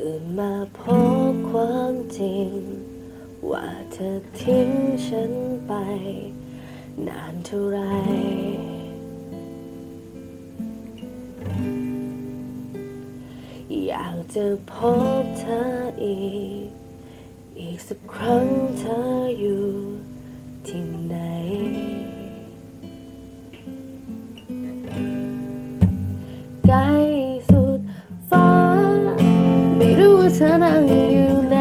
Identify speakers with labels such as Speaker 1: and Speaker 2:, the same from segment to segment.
Speaker 1: ตื่นมาพบความจริง ว่าเธอทิ้งฉันไป นานเท่าไร อยากจะพบเธออีก อีกสักครั้งเธออยู่ที่ไหน เธอนั่งอยู่ไหน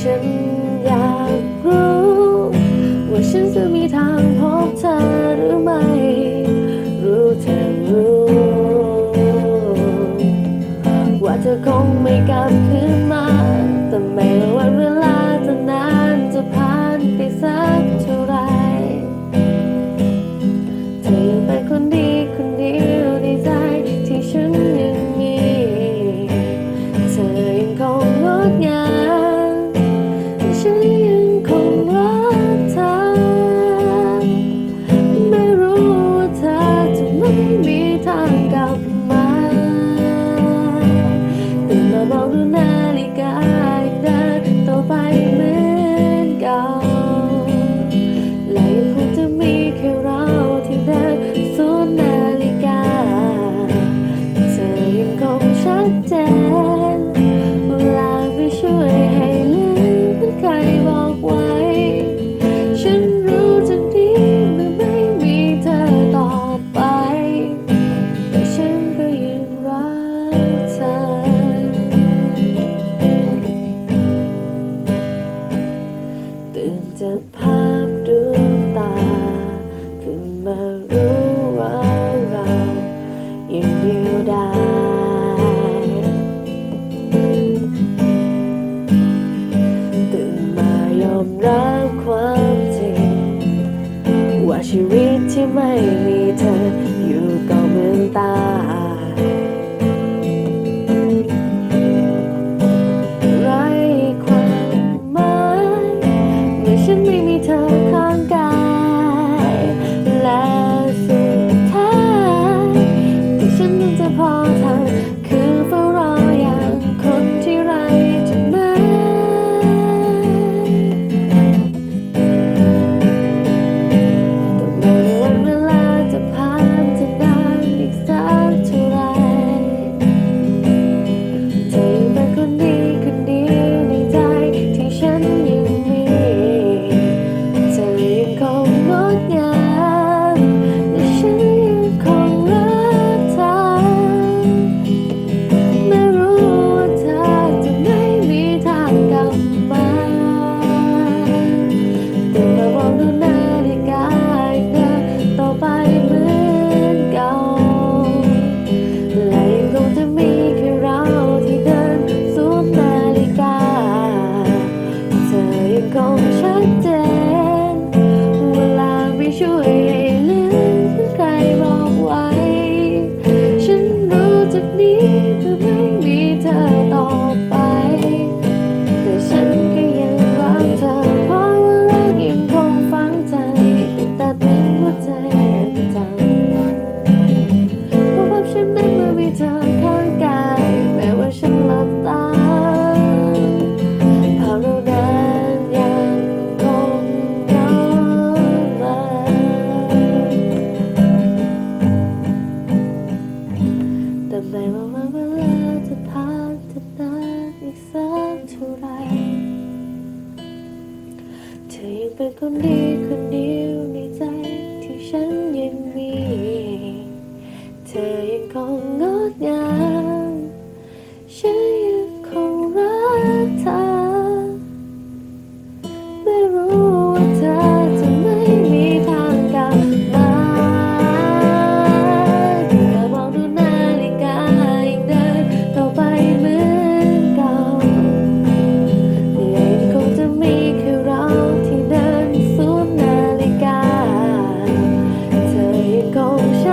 Speaker 1: ฉันอยากรู้ ว่าฉันจะมีทางพบเธอหรือไม่ รู้เธอรู้ ว่าเธอคงไม่กลับคืนมา แต่ไม่ว่าเวลาจะนานจะผ่านไปสักเท่าไร เธอยังเป็นคนดี จาภาพดวงตา ขึ้นมารู้ว่าเรายังดูได้ตื่นมายอมรับความจริง ว่าชีวิตที่ไม่มีเธออยู่ก็เหมือนตา Thầm เท่าไรเธอยังเป็นคนดีคนเดียวในใจที่ฉันยังมี เธอยังคงงดงาม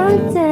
Speaker 1: birthday.